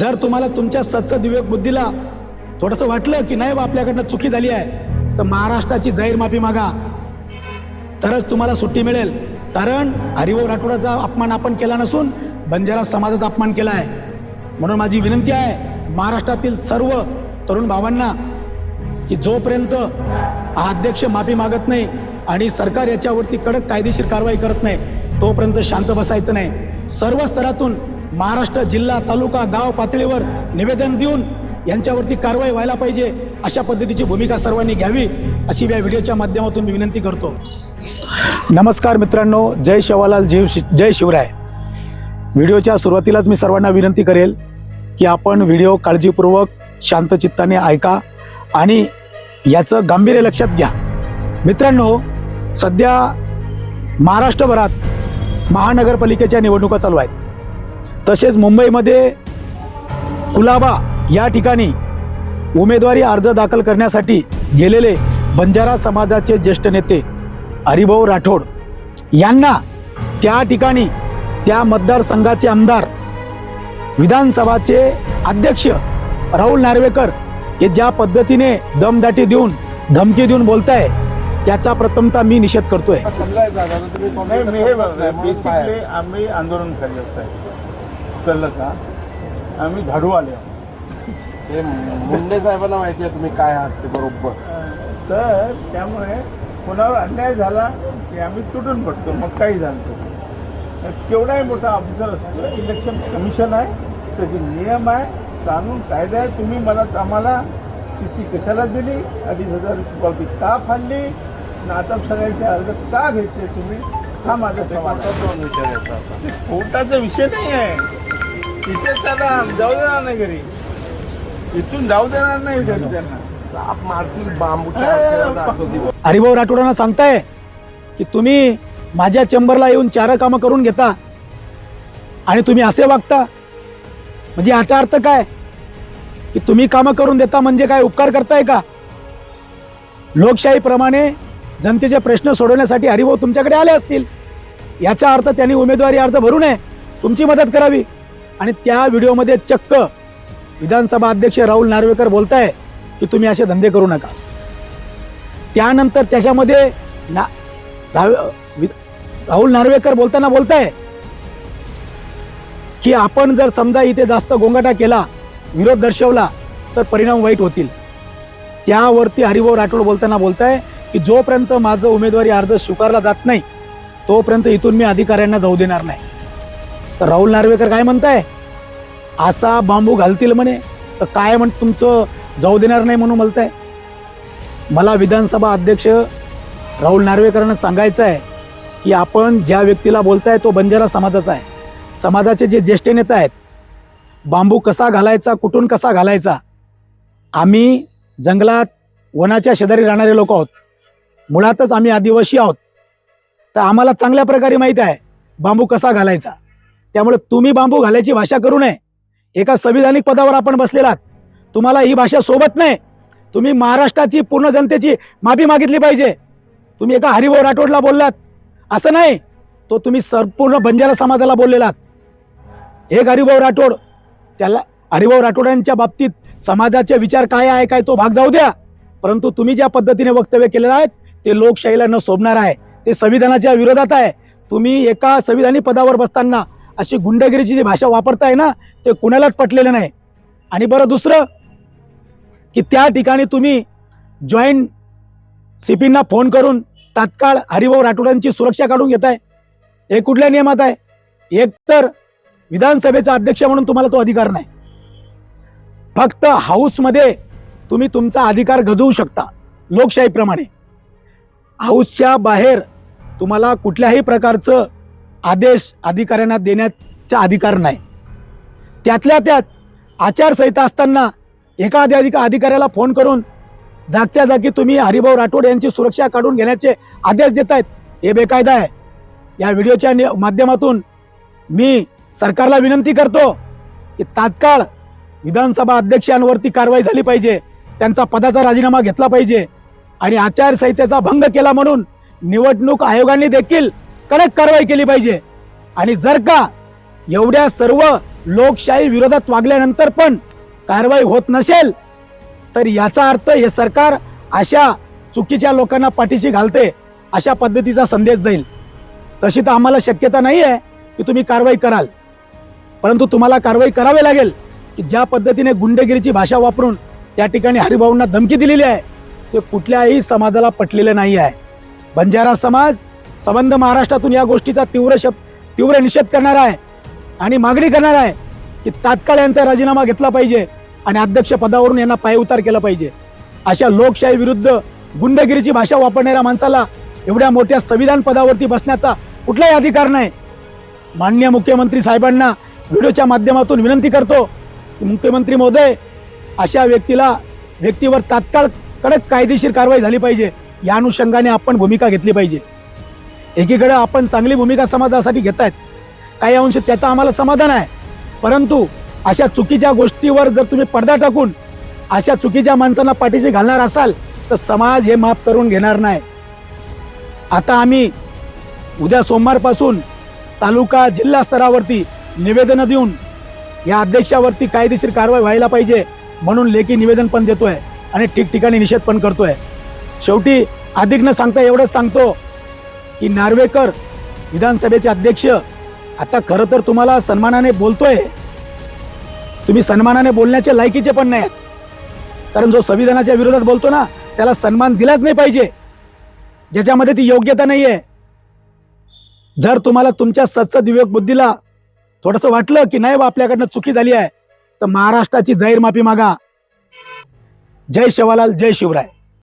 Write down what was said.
जर तुम्हाला तुमच्या सत्स विवेक बुद्धीला थोडंसं वाटलं की नाही बा आपल्याकडनं चुकी झाली आहे तर महाराष्ट्राची जाहीर माफी मागा. तरच तुम्हाला सुट्टी मिळेल. कारण हरिभाऊ राठोडाचा अपमान आपण केला नसून बंजारा समाजाचा अपमान केला आहे. म्हणून माझी विनंती आहे महाराष्ट्रातील सर्व तरुण भावांना की जोपर्यंत हा अध्यक्ष माफी मागत नाही आणि सरकार याच्यावरती कडक कायदेशीर कारवाई करत नाही तोपर्यंत शांत बसायचं नाही. सर्व स्तरातून महाराष्ट्र जिल्हा तालुका गाव पातळीवर निवेदन देऊन यांच्यावरती कारवाई व्हायला पाहिजे अशा पद्धतीची भूमिका सर्वांनी घ्यावी अशी या व्हिडिओच्या माध्यमातून मी विनंती करतो. नमस्कार मित्रांनो जय शिवालाल जीव शि जय शिवराय. व्हिडिओच्या सुरुवातीलाच मी सर्वांना विनंती करेल की आपण व्हिडिओ काळजीपूर्वक शांतचित्ताने ऐका आणि याचं गांभीर्य लक्षात घ्या. मित्रांनो सध्या महाराष्ट्रभरात महानगरपालिकेच्या निवडणुका चालू आहेत. तसेच मुंबईमध्ये कुलाबा या ठिकाणी उमेदवारी अर्ज दाखल करण्यासाठी गेलेले बंजारा समाजाचे ज्येष्ठ नेते हरिभाऊ राठोड यांना त्या ठिकाणी त्या मतदारसंघाचे आमदार विधानसभाचे अध्यक्ष राहुल नार्वेकर हे ज्या पद्धतीने दमदाटी देऊन धमकी देऊन बोलताय त्याचा प्रथमता मी निषेध करतोय. आम्ही आंदोलन कळलं का? आम्ही झाडू आले. ते मुंडे साहेबांना माहिती आहे तुम्ही काय आहात ते बरोबर. तर त्यामुळे कोणावर अन्याय झाला की आम्ही तुटून पडतो मग काही झालं. केवढाही मोठा ऑफिसर असतो इलेक्शन कमिशन आहे त्याचे नियम आहे कानून कायदा आहे. तुम्ही मला आम्हाला चिठ्ठी कशाला दिली? अडीच हजार पावती का फाडली आता सगळ्यांचे अर्ज का घेतले तुम्ही? हा माझा कोर्टाचा विषय नाही आहे. तिथे त्याला जाऊ देणार नाही घरी. इथून जाऊ देणार नाही घरी त्यांना. साप मारतील बांबूच्या. हरिभाऊ राठोडांना सांगताय की तुम्ही माझ्या चेंबरला येऊन चार कामं करून घेता आणि तुम्ही असे वागता. म्हणजे याचा अर्थ काय? की तुम्ही कामं करून देता म्हणजे काय उपकार करताय का? लोकशाहीप्रमाणे जनतेचे प्रश्न सोडवण्यासाठी हरिभाऊ तुमच्याकडे आले असतील. याचा अर्थ त्यांनी उमेदवारी अर्ज भरू नये. तुमची मदत करावी. आणि त्या व्हिडिओमध्ये चक्क विधानसभा अध्यक्ष राहुल नार्वेकर बोलताय की तुम्ही असे धंदे करू नका. त्यानंतर त्याच्यामध्ये ना राहुल नार्वेकर बोलताना बोलताय की आपण जर समजा इथे जास्त गोंगाटा केला विरोध दर्शवला तर परिणाम वाईट होतील. त्यावरती हरिभाऊ राठोड बोलताना बोलताय की जोपर्यंत माझं उमेदवारी अर्ज स्वीकारला जात नाही तोपर्यंत इथून मी अधिकाऱ्यांना जाऊ देणार नाही. तर राहुल नार्वेकर काय म्हणताय? असा बांबू घालतील म्हणे तर काय म्हण तुमचं जाऊ देणार नाही म्हणून म्हणताय? मला विधानसभा अध्यक्ष राहुल नार्वेकरांना सांगायचं आहे की आपण ज्या व्यक्तीला बोलताय तो बंजारा समाजाचा आहे. समाजाचे जे ज्येष्ठ नेते आहेत बांबू कसा घालायचा कुठून कसा घालायचा? आम्ही जंगलात वनाच्या शेजारी राहणारे लोक आहोत. मुळातच आम्ही आदिवासी आहोत. तर आम्हाला चांगल्या प्रकारे माहीत आहे बांबू कसा घालायचा. त्यामुळे तुम्ही बांबू घालायची भाषा करू नये. एका संविधानिक पदावर आपण बसलेला तुम्हाला ही भाषा सोबत नाही. तुम्ही महाराष्ट्राची पूर्ण जनतेची माफी मागितली पाहिजे. तुम्ही एका हरिभाऊ राठोडला बोललात. असं नाही तो तुम्ही संपूर्ण बंजारा समाजाला बोललेलात. एक हरिभाऊ राठोड त्याला हरिभाऊ राठोडांच्या बाबतीत समाजाचे विचार काय आहे काय तो भाग जाऊ द्या. परंतु तुम्ही ज्या पद्धतीने वक्तव्य केलेलं आहेत ते लोकशाहीला न शोभणार आहे. ते संविधानाच्या विरोधात आहे. तुम्ही एका संविधानिक पदावर बसताना अशी गुंडगिरीची जी भाषा वापरताय ना ते कुणालाच पटलेलं नाही. आणि बरं दुसरं की त्या ठिकाणी तुम्ही जॉईंट सीपींना फोन करून तात्काळ हरिभाऊ राठोडांची सुरक्षा काढून घेताय. हे कुठल्या नियमात आहे? एक तर विधानसभेचा अध्यक्ष म्हणून तुम्हाला तो अधिकार नाही. फक्त हाऊसमध्ये तुम्ही तुमचा अधिकार गजवू शकता लोकशाहीप्रमाणे. हाऊसच्या बाहेर तुम्हाला कुठल्याही प्रकारचं आदेश अधिकाऱ्यांना देण्याचा अधिकार नाही. त्यातल्या त्यात आचारसंहिता असताना एका अधिका अधिकाऱ्याला फोन करून जागच्या जागी तुम्ही हरिभाऊ राठोड यांची सुरक्षा काढून घेण्याचे आदेश देत आहेत हे बेकायदा आहे. या व्हिडिओच्या माध्यमातून मी सरकारला विनंती करतो की तात्काळ विधानसभा अध्यक्षांवरती कारवाई झाली पाहिजे त्यांचा पदाचा राजीनामा घेतला पाहिजे आणि आचारसंहितेचा भंग केला म्हणून निवडणूक आयोगाने देखील कडक कारवाई केली पाहिजे. आणि जर का एवढ्या सर्व लोकशाही विरोधात वागल्यानंतर पण कारवाई होत नसेल तर याचा अर्थ हे सरकार अशा चुकीच्या लोकांना पाठीशी घालते अशा पद्धतीचा संदेश जाईल. तशी तर आम्हाला शक्यता नाही आहे की तुम्ही कारवाई कराल. परंतु तुम्हाला कारवाई करावी लागेल की ज्या पद्धतीने गुंडगिरीची भाषा वापरून त्या ठिकाणी हरिभाऊंना धमकी दिलेली आहे ते कुठल्याही समाजाला पटलेलं नाही आहे बंजारा समाज संबंध महाराष्ट्रातून या गोष्टीचा तीव्र शब तीव्र निषेध करणार आहे. आणि मागणी करणार आहे की तात्काळ यांचा राजीनामा घेतला पाहिजे आणि अध्यक्ष पदावरून यांना पायउतार केला पाहिजे. अशा लोकशाही विरुद्ध गुंडगिरीची भाषा वापरणाऱ्या माणसाला एवढ्या मोठ्या संविधान पदावरती बसण्याचा कुठलाही अधिकार नाही. माननीय मुख्यमंत्री साहेबांना व्हिडिओच्या माध्यमातून विनंती करतो की मुख्यमंत्री महोदय अशा व्यक्तीला व्यक्तीवर तात्काळ कडक कायदेशीर कारवाई झाली पाहिजे. या अनुषंगाने आपण भूमिका घेतली पाहिजे. एकीकडे आपण चांगली भूमिका समाजासाठी घेत आहेत काही अंश त्याचं आम्हाला समाधान आहे. परंतु अशा चुकीच्या गोष्टीवर जर तुम्ही पडदा टाकून अशा चुकीच्या माणसांना पाठीशी घालणार असाल तर समाज हे माफ करून घेणार नाही. आता आम्ही उद्या सोमवारपासून तालुका जिल्हा स्तरावरती निवेदनं देऊन या अध्यक्षावरती कायदेशीर कारवाई व्हायला पाहिजे म्हणून लेखी निवेदन पण देतोय आणि ठिकठिकाणी निषेध पण करतोय. शेवटी अधिक न सांगता एवढंच सांगतो की नार्वेकर विधानसभेचे अध्यक्ष आता खरं तर तुम्हाला सन्मानाने बोलतोय. तुम्ही सन्मानाने बोलण्याचे लायकीचे पण नाही कारण जो संविधानाच्या विरोधात बोलतो ना त्याला सन्मान दिलाच नाही पाहिजे. ज्याच्यामध्ये ती योग्यता नाही आहे जर तुम्हाला तुमच्या सत्सद विवेक बुद्धीला थोडंसं वाटलं की नाही बा आपल्याकडनं चुकी झाली आहे तर महाराष्ट्राची जाहीर माफी मागा. जय शिवालाल जय शिवराय.